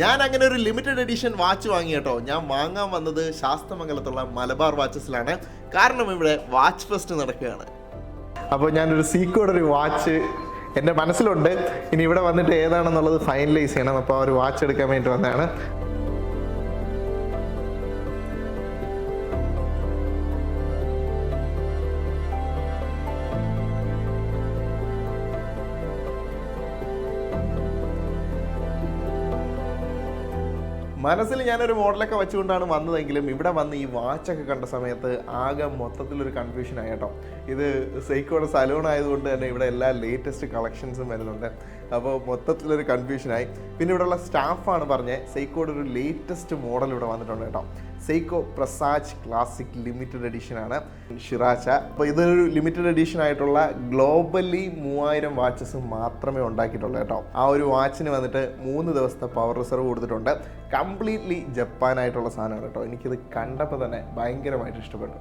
ഞാൻ അങ്ങനെ ഒരു ലിമിറ്റഡ് എഡിഷൻ വാച്ച് വാങ്ങി കേട്ടോ. ഞാൻ വാങ്ങാൻ വന്നത് ശാസ്ത്രമംഗലത്തുള്ള മലബാർ വാച്ചസിലാണ് കാരണം ഇവിടെ വാച്ച് ഫെസ്റ്റ് നടക്കുകയാണ്. അപ്പോൾ ഞാനൊരു സീക്കോടെ ഒരു വാച്ച് എന്റെ മനസ്സിലുണ്ട്. ഇനി ഇവിടെ വന്നിട്ട് ഏതാണെന്നുള്ളത് ഫൈനലൈസ് ചെയ്യണം. അപ്പോൾ ആ ഒരു വാച്ച് എടുക്കാൻ വേണ്ടി വന്നതാണ്. മനസ്സിൽ ഞാനൊരു മോഡലൊക്കെ വെച്ചുകൊണ്ടാണ് വന്നതെങ്കിലും ഇവിടെ വന്ന് ഈ വാച്ചൊക്കെ കണ്ട സമയത്ത് ആകെ മൊത്തത്തിലൊരു കൺഫ്യൂഷൻ ആയി കേട്ടോ. ഇത് സെയ്ക്കോടെ സലൂൺ ആയതുകൊണ്ട് തന്നെ ഇവിടെ എല്ലാ ലേറ്റസ്റ്റ് കളക്ഷൻസും വരുന്നുണ്ട്. അപ്പോൾ മൊത്തത്തിലൊരു കൺഫ്യൂഷനായി പിന്നെ ഇവിടെയുള്ള സ്റ്റാഫാണ് പറഞ്ഞത് സൈക്കോയുടെ ഒരു ലേറ്റസ്റ്റ് മോഡൽ ഇവിടെ വന്നിട്ടുണ്ട് കേട്ടോ. Seiko Presage classic limited edition ആണ് ഷിറാച്ച അപ്പോൾ ഇതൊരു ലിമിറ്റഡ് എഡിഷൻ ആയിട്ടുള്ള ഗ്ലോബലി മൂവായിരം വാച്ചസ് മാത്രമേ ഉണ്ടാക്കിയിട്ടുള്ളൂ കേട്ടോ. ആ ഒരു വാച്ചിന് വന്നിട്ട് മൂന്ന് ദിവസത്തെ പവർ റിസർവ് കൊടുത്തിട്ടുണ്ട്. കംപ്ലീറ്റ്ലി ജപ്പാനായിട്ടുള്ള സാധനമാണ് കേട്ടോ. എനിക്കിത് കണ്ടപ്പോൾ തന്നെ ഭയങ്കരമായിട്ട് ഇഷ്ടപ്പെട്ടു.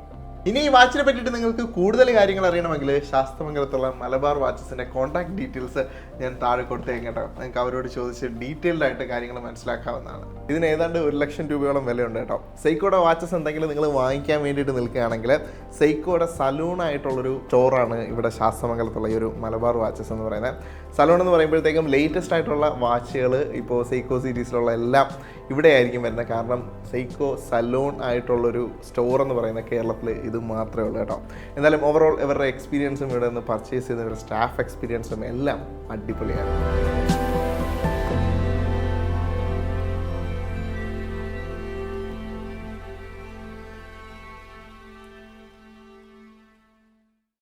ഇനി ഈ വാച്ചിനെ പറ്റിയിട്ട് നിങ്ങൾക്ക് കൂടുതൽ കാര്യങ്ങൾ അറിയണമെങ്കിൽ ശാസ്ത്രമംഗലത്തുള്ള മലബാർ വാച്ചസിന്റെ കോൺടാക്ട് ഡീറ്റെയിൽസ് ഞാൻ താഴെ കൊടുത്തേക്കും നിങ്ങൾക്ക് അവരോട് ചോദിച്ച് ഡീറ്റെയിൽഡ് ആയിട്ട് കാര്യങ്ങൾ മനസ്സിലാക്കാവുന്നതാണ്. ഇതിന് ഏതാണ്ട് ഒരു ലക്ഷം രൂപയോളം വിലയുണ്ട് കേട്ടോ. സെയ്ക്കോടെ വാച്ചസ് എന്തെങ്കിലും നിങ്ങൾ വാങ്ങിക്കാൻ വേണ്ടിയിട്ട് നിൽക്കുകയാണെങ്കിൽ സെയ്ക്കോടെ സലൂൺ ആയിട്ടുള്ളൊരു സ്റ്റോറാണ് ഇവിടെ ശാസ്ത്രമംഗലത്തുള്ള ഈ ഒരു മലബാർ വാച്ചസ് എന്ന് പറയുന്നത്. സലൂൺ എന്ന് പറയുമ്പോഴത്തേക്കും ലേറ്റസ്റ്റ് ആയിട്ടുള്ള വാച്ചുകൾ ഇപ്പോൾ സെയ്ക്കോ സീരീസിലുള്ള എല്ലാം ഇവിടെ ആയിരിക്കും വരുന്നത്. കാരണം സെയ്ക്കോ സലൂൺ ആയിട്ടുള്ളൊരു സ്റ്റോർ എന്ന് പറയുന്നത് കേരളത്തിൽ ഇത് മാത്രമേ ഉള്ളൂ കേട്ടോ. എന്തായാലും ഓവറോൾ ഇവരുടെ എക്സ്പീരിയൻസും ഇവിടെ നിന്ന് പർച്ചേസ് ചെയ്ത ഇവരുടെ സ്റ്റാഫ് എക്സ്പീരിയൻസും എല്ലാം അടിപൊളിയാണ്.